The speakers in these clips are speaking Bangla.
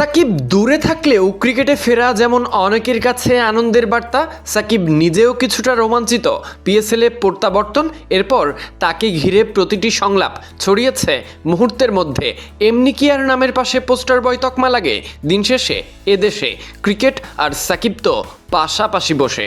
সাকিব দূরে থাকলেও ক্রিকেটে ফেরা যেমন অনেকের কাছে আনন্দের বার্তা, সাকিব নিজেও কিছুটা রোমাঞ্চিত। পিএসএলে প্রত্যাবর্তন, এরপর তাকে ঘিরে প্রতিটি সংলাপ ছড়িয়েছে মুহূর্তের মধ্যে। এমনি কি আর নামের পাশে পোস্টার বয় তকমা লাগে? দিন শেষে এদেশে ক্রিকেট আর সাকিব তো পাশাপাশি বসে।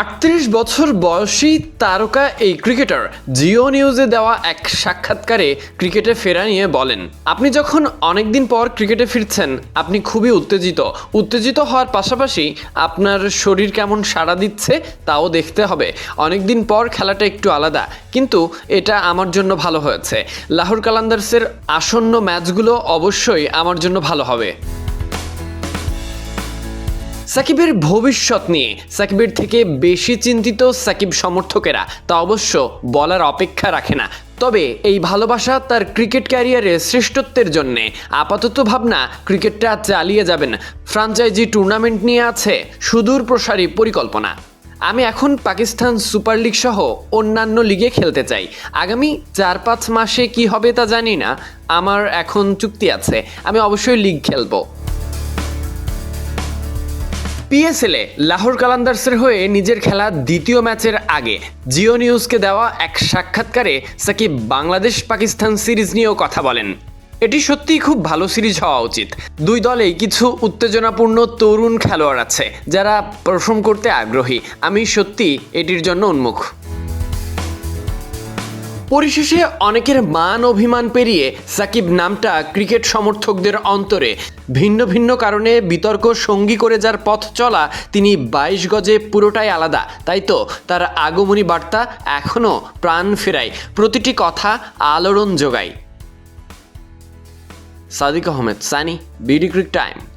আটত্রিশ বছর বয়সী তারকা এই ক্রিকেটার জিও নিউজে দেওয়া এক সাক্ষাৎকারে ক্রিকেটে ফেরা নিয়ে বলেন, আপনি যখন অনেকদিন পর ক্রিকেটে ফিরছেন, আপনি খুবই উত্তেজিত। উত্তেজিত হওয়ার পাশাপাশি আপনার শরীর কেমন সাড়া দিচ্ছে তাও দেখতে হবে। অনেকদিন পর খেলাটা একটু আলাদা, কিন্তু এটা আমার জন্য ভালো হয়েছে। লাহোর কালান্দার্সের আসন্ন ম্যাচগুলো অবশ্যই আমার জন্য ভালো হবে। সাকিবের ভবিষ্যৎ নিয়ে। সাকিবের থেকে বেশি চিন্তিত সাকিব সমর্থকেরা। তা অবশ্য বলার অপেক্ষা রাখে না। তবে এই ভালোবাসা তার ক্রিকেট ক্যারিয়ারে শ্রেষ্ঠত্বের জন্য। আপাতত ভাবনা, ক্রিকেটটা চালিয়ে যাবেন। ফ্রাঞ্চাইজি টুর্নামেন্ট নিয়ে আছে সুদূর প্রসারী পরিকল্পনা। আমি এখন পাকিস্তান সুপার লিগ সহ অন্যান্য লিগে খেলতে চাই। আগামী চার পাঁচ মাসে কি হবে তা জানি না। আমার এখন চুক্তি আছে। আমি অবশ্যই লিগ খেলব। পিএসএলে লাহোর কালান্দার্সের হয়ে নিজের খেলা দ্বিতীয় ম্যাচের আগে। জিও নিউজকে দেওয়া এক সাক্ষাৎকারে সাকিব বাংলাদেশ পাকিস্তান সিরিজ নিয়েও কথা বলেন। এটি সত্যিই খুব ভালো সিরিজ হওয়া উচিত। দুই দলেই কিছু উত্তেজনাপূর্ণ তরুণ খেলোয়াড় আছে, যারা পারফর্ম করতে আগ্রহী। আমি সত্যি এটির জন্য উন্মুখ। পরিশেষে অনেকের মান অভিমান পেরিয়ে সাকিব নামটা ক্রিকেট সমর্থকদের অন্তরে। ভিন্ন ভিন্ন কারণে বিতর্ক সঙ্গী করে যার পথ চলা তিনি বাইশ গজে পুরোটাই আলাদা। তাই তো, তার আগমনী বার্তা এখনও প্রাণ ফেরায়। প্রতিটি কথা আলোড়ন যোগায়। Sadiq Ahmed, Sunny, BD cric time.